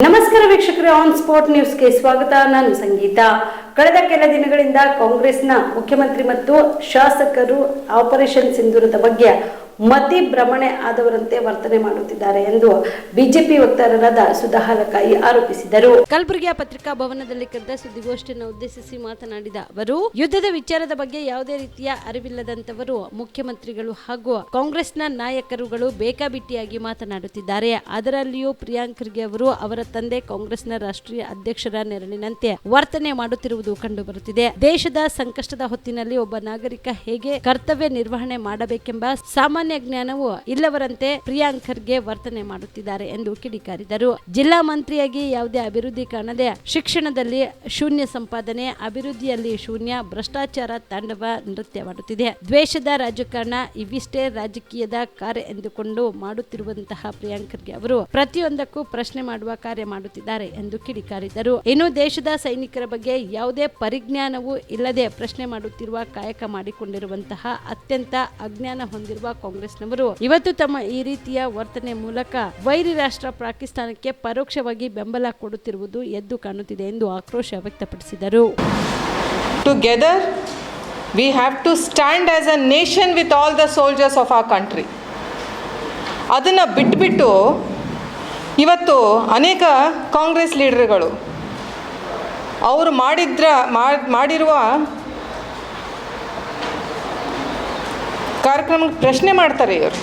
ನಮಸ್ಕಾರ ವೀಕ್ಷಕರೇ on spot ನ್ಯೂಸ್ಗೆ ಸ್ವಾಗತ. ನಾನು ಸಂಗೀತ. ಕಳೆದ ಕೆಲ ದಿನಗಳಿಂದ ಕಾಂಗ್ರೆಸ್ನ ಮುಖ್ಯಮಂತ್ರಿ ಮತ್ತು ಶಾಸಕರು ಆಪರೇಷನ್ ಸಿಂಧೂರದ ಬಗ್ಗೆ ಮತಿ ಭ್ರಮಣೆ ಆದವರಂತೆ ವರ್ತನೆ ಮಾಡುತ್ತಿದ್ದಾರೆ ಎಂದು ಬಿಜೆಪಿ ವಕ್ತಾರರಾದ ಸುಧಾ ಹಾಲಕಾಯಿ ಆರೋಪಿಸಿದರು. ಕಲಬುರಗಿಯ ಪತ್ರಿಕಾ ಭವನದಲ್ಲಿ ಕರೆದ ಸುದ್ದಿಗೋಷ್ಠಿಯನ್ನು ಉದ್ದೇಶಿಸಿ ಮಾತನಾಡಿದ ಅವರು, ಯುದ್ಧದ ವಿಚಾರದ ಬಗ್ಗೆ ಯಾವುದೇ ರೀತಿಯ ಅರಿವಿಲ್ಲದಂತವರು ಮುಖ್ಯಮಂತ್ರಿಗಳು ಹಾಗೂ ಕಾಂಗ್ರೆಸ್ನ ನಾಯಕರುಗಳು ಬೇಕಾಬಿಟ್ಟಿಯಾಗಿ ಮಾತನಾಡುತ್ತಿದ್ದಾರೆ. ಅದರಲ್ಲಿಯೂ ಪ್ರಿಯಾಂಕ್ ಖರ್ಗೆ ಅವರು ಅವರ ತಂದೆ ಕಾಂಗ್ರೆಸ್ನ ರಾಷ್ಟ್ರೀಯ ಅಧ್ಯಕ್ಷರ ನೆರಳಿನಂತೆ ವರ್ತನೆ ಮಾಡುತ್ತಿರುವುದು ಕಂಡುಬರುತ್ತಿದೆ. ದೇಶದ ಸಂಕಷ್ಟದ ಹೊತ್ತಿನಲ್ಲಿ ಒಬ್ಬ ನಾಗರಿಕ ಹೇಗೆ ಕರ್ತವ್ಯ ನಿರ್ವಹಣೆ ಮಾಡಬೇಕೆಂಬ ಸಾಮಾನ್ಯ ಜ್ಞಾನವು ಇಲ್ಲವರಂತೆ ಪ್ರಿಯಾಂಕರ್ಗೆ ವರ್ತನೆ ಮಾಡುತ್ತಿದ್ದಾರೆ ಎಂದು ಕಿಡಿಕಾರಿದರು. ಜಿಲ್ಲಾ ಮಂತ್ರಿಯಾಗಿ ಯಾವುದೇ ಅಭಿವೃದ್ಧಿ ಕಾಣದೆ ಶಿಕ್ಷಣದಲ್ಲಿ ಶೂನ್ಯ ಸಂಪಾದನೆ, ಅಭಿವೃದ್ಧಿಯಲ್ಲಿ ಶೂನ್ಯ, ಭ್ರಷ್ಟಾಚಾರ ತಾಂಡವ ನೃತ್ಯ ಮಾಡುತ್ತಿದೆ ದ್ವೇಷದ ರಾಜಕಾರಣ ಇವಿಷ್ಟೇ ರಾಜಕೀಯದ ಕಾರ್ಯ ಎಂದುಕೊಂಡು ಮಾಡುತ್ತಿರುವಂತಹ ಪ್ರಿಯಾಂಕರ್ಗೆ ಅವರು ಪ್ರತಿಯೊಂದಕ್ಕೂ ಪ್ರಶ್ನೆ ಮಾಡುವ ಕಾರ್ಯ ಮಾಡುತ್ತಿದ್ದಾರೆ ಎಂದು ಕಿಡಿಕಾರಿದರು. ಇನ್ನು ದೇಶದ ಸೈನಿಕರ ಬಗ್ಗೆ ಯಾವುದೇ ಪರಿಜ್ಞಾನವೂ ಇಲ್ಲದೆ ಪ್ರಶ್ನೆ ಮಾಡುತ್ತಿರುವ ಕಾಯಕ ಮಾಡಿಕೊಂಡಿರುವಂತಹ ಅತ್ಯಂತ ಅಜ್ಞಾನ ಹೊಂದಿರುವ ಕಾಂಗ್ರೆಸ್ನವರು ಇವತ್ತು ತಮ್ಮ ಈ ರೀತಿಯ ವರ್ತನೆ ಮೂಲಕ ವೈರಿ ರಾಷ್ಟ್ರ ಪಾಕಿಸ್ತಾನಕ್ಕೆ ಪರೋಕ್ಷವಾಗಿ ಬೆಂಬಲ ಕೊಡುತ್ತಿರುವುದು ಎದ್ದು ಕಾಣುತ್ತಿದೆ ಎಂದು ಆಕ್ರೋಶ ವ್ಯಕ್ತಪಡಿಸಿದರು. Together we have to stand as a nation with all the soldiers of a country ಅದನ್ನು ಬಿಟ್ಬಿಟ್ಟು ಇವತ್ತು ಅನೇಕ ಕಾಂಗ್ರೆಸ್ ಲೀಡರ್ಗಳು, ಅವರು ಮಾಡಿದ್ರ ಮಾಡ್- ಮಾಡಿರುವ ಕಾರ್ಯಕ್ರಮಕ್ಕೆ ಪ್ರಶ್ನೆ ಮಾಡ್ತಾರೆ ಇವರು.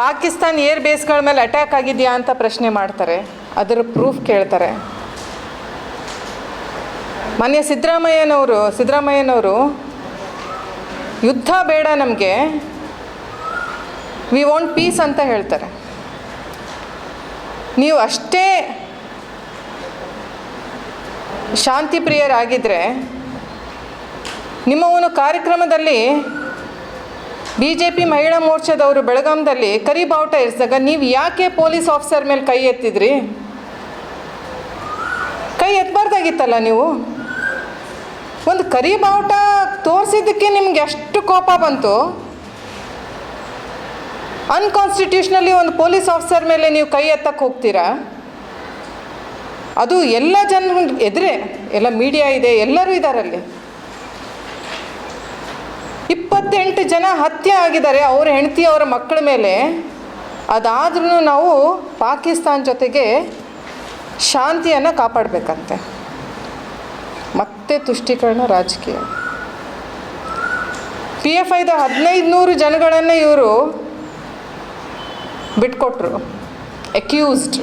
ಪಾಕಿಸ್ತಾನ್ ಏರ್ ಬೇಸ್ಗಳ ಮೇಲೆ ಅಟ್ಯಾಕ್ ಆಗಿದೆಯಾ ಅಂತ ಪ್ರಶ್ನೆ ಮಾಡ್ತಾರೆ. ಅದರ ಪ್ರೂಫ್ ಕೇಳ್ತಾರೆ. ಮೊನ್ನೆ ಸಿದ್ದರಾಮಯ್ಯನವರು ಸಿದ್ದರಾಮಯ್ಯನವರು, ಯುದ್ಧ ಬೇಡ ನಮಗೆ ವಿ ವಾಂಟ್ ಪೀಸ್ ಅಂತ ಹೇಳ್ತಾರೆ. ನೀವು ಅಷ್ಟೇ ಶಾಂತಿ ಪ್ರಿಯರಾಗಿದ್ದರೆ ನಿಮ್ಮ ಒಂದು ಕಾರ್ಯಕ್ರಮದಲ್ಲಿ ಬಿ ಜೆ ಪಿ ಮಹಿಳಾ ಮೋರ್ಚಾದವರು ಬೆಳಗಾಂದಲ್ಲಿ ಕರಿ ಬಾವುಟ ಇರಿಸಿದಾಗ ನೀವು ಯಾಕೆ ಪೊಲೀಸ್ ಆಫೀಸರ್ ಮೇಲೆ ಕೈ ಎತ್ತಿದ್ರಿ? ಕೈ ಎತ್ತಬಾರ್ದಾಗಿತ್ತಲ್ಲ ನೀವು? ಒಂದು ಕರಿ ಬಾವುಟ ತೋರಿಸಿದ್ದಕ್ಕೆ ನಿಮ್ಗೆ ಎಷ್ಟು ಕೋಪ ಬಂತು? ಅನ್ಕಾನ್ಸ್ಟಿಟ್ಯೂಷನಲ್ಲಿ ಒಂದು ಪೊಲೀಸ್ ಆಫೀಸರ್ ಮೇಲೆ ನೀವು ಕೈ ಎತ್ತಕ್ಕೆ ಹೋಗ್ತೀರಾ? ಅದು ಎಲ್ಲ ಜನ ಎದುರೇ, ಎಲ್ಲ ಮೀಡಿಯಾ ಇದೆ, ಎಲ್ಲರೂ ಇದ್ದಾರಲ್ಲಿ ಇಪ್ಪತ್ತೆಂಟು ಜನ ಹತ್ಯೆ ಆಗಿದ್ದಾರೆ ಅವ್ರ ಹೆಂಡತಿ ಅವರ ಮಕ್ಕಳ ಮೇಲೆ. ಅದಾದ್ರೂ ನಾವು ಪಾಕಿಸ್ತಾನ ಜೊತೆಗೆ ಶಾಂತಿಯನ್ನು ಕಾಪಾಡಬೇಕಂತೆ. ಮತ್ತೆ ತುಷ್ಟೀಕರಣ ರಾಜಕೀಯ. ಪಿ ಎಫ್ ಐದ ಹದಿನೈದು ನೂರು ಜನಗಳನ್ನು ಇವರು ಬಿಟ್ಕೊಟ್ರು ಅಕ್ಯೂಸ್ಡ್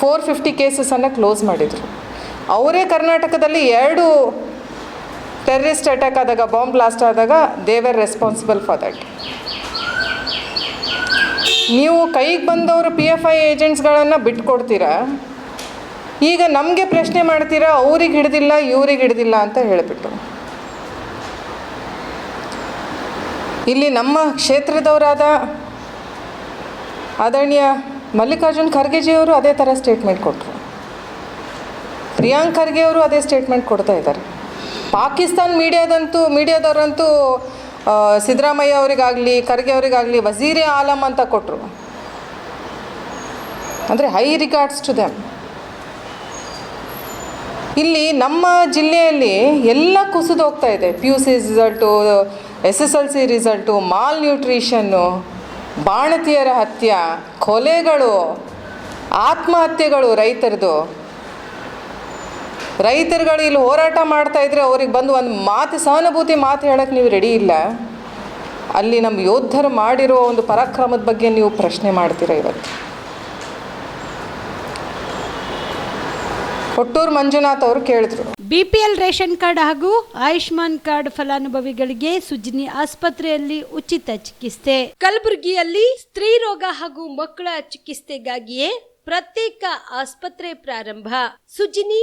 ಫೋರ್ ಫಿಫ್ಟಿ ಕೇಸಸನ್ನು ಕ್ಲೋಸ್ ಮಾಡಿದರು. ಅವರೇ ಕರ್ನಾಟಕದಲ್ಲಿ ಎರಡು ಟೆರರಿಸ್ಟ್ ಅಟ್ಯಾಕ್ ಆದಾಗ ಬಾಂಬ್ ಬ್ಲಾಸ್ಟ್ ಆದಾಗ they were responsible for that ನೀವು ಕೈಗೆ ಬಂದವರು ಪಿ ಎಫ್ ಐ ಏಜೆಂಟ್ಸ್ಗಳನ್ನು ಬಿಟ್ಕೊಡ್ತೀರಾ, ಈಗ ನಮಗೆ ಪ್ರಶ್ನೆ ಮಾಡ್ತೀರಾ, ಅವ್ರಿಗೆ ಹಿಡ್ದಿಲ್ಲ, ಇವ್ರಿಗೆ ಹಿಡ್ದಿಲ್ಲ ಅಂತ ಹೇಳಿಬಿಟ್ಟು. ಇಲ್ಲಿ ನಮ್ಮ ಕ್ಷೇತ್ರದವರಾದ ಆದರಣೀಯ ಮಲ್ಲಿಕಾರ್ಜುನ್ ಖರ್ಗೆಜಿಯವರು ಅದೇ ಥರ ಸ್ಟೇಟ್ಮೆಂಟ್ ಕೊಟ್ಟರು ಪ್ರಿಯಾಂಕ್ ಖರ್ಗೆ ಅವರು ಅದೇ ಸ್ಟೇಟ್ಮೆಂಟ್ ಕೊಡ್ತಾ ಇದ್ದಾರೆ. ಪಾಕಿಸ್ತಾನ್ ಮೀಡಿಯಾದಂತೂ, ಮೀಡಿಯಾದವರಂತೂ ಸಿದ್ದರಾಮಯ್ಯ ಅವರಿಗಾಗಲಿ, ಖರ್ಗೆ ಅವರಿಗಾಗಲಿ ವಜೀರೆ ಆಲಮ್ ಅಂತ ಕೊಟ್ಟರು ಅಂದರೆ ಹೈ ರಿಗಾರ್ಡ್ಸ್ ಟು ದೆಮ್ ಇಲ್ಲಿ ನಮ್ಮ ಜಿಲ್ಲೆಯಲ್ಲಿ ಎಲ್ಲ ಕುಸಿದು ಹೋಗ್ತಾ ಇದೆ. P U C result S S L C result malnutrition ಬಾಣತಿಯರ ಹತ್ಯೆ, ಕೊಲೆಗಳು, ಆತ್ಮಹತ್ಯೆಗಳು ರೈತರದು. ರೈತರುಗಳು ಇಲ್ಲಿ ಹೋರಾಟ ಮಾಡ್ತಾ ಇದ್ರೆ ಅವ್ರಿಗೆ ಬಂದು ಒಂದು ಮಾತು, ಸಹಾನುಭೂತಿ ಮಾತು ಹೇಳಕ್ಕೆ ನೀವು ರೆಡಿ ಇಲ್ಲ. ಅಲ್ಲಿ ನಮ್ಮ ಯೋಧರು ಮಾಡಿರೋ ಒಂದು ಪರಾಕ್ರಮದ ಬಗ್ಗೆ ನೀವು ಪ್ರಶ್ನೆ ಮಾಡ್ತೀರಾ ಇವತ್ತು? ಕೊಟ್ಟೂರು ಮಂಜುನಾಥ್ ಅವರು ಕೇಳಿದ್ರು. ಬಿಪಿಎಲ್ ರೇಷನ್ ಕಾರ್ಡ್ ಹಾಗೂ ಆಯುಷ್ಮಾನ್ ಕಾರ್ಡ್ ಫಲಾನುಭವಿಗಳಿಗೆ ಸುಜಿನಿ ಆಸ್ಪತ್ರೆಯಲ್ಲಿ ಉಚಿತ ಚಿಕಿತ್ಸೆ. ಕಲಬುರಗಿಯಲ್ಲಿ ಸ್ತ್ರೀ ರೋಗ ಹಾಗೂ ಮಕ್ಕಳ ಚಿಕಿತ್ಸೆಗಾಗಿಯೇ ಪ್ರತ್ಯೇಕ ಆಸ್ಪತ್ರೆ ಪ್ರಾರಂಭ. ಸುಜಿನಿ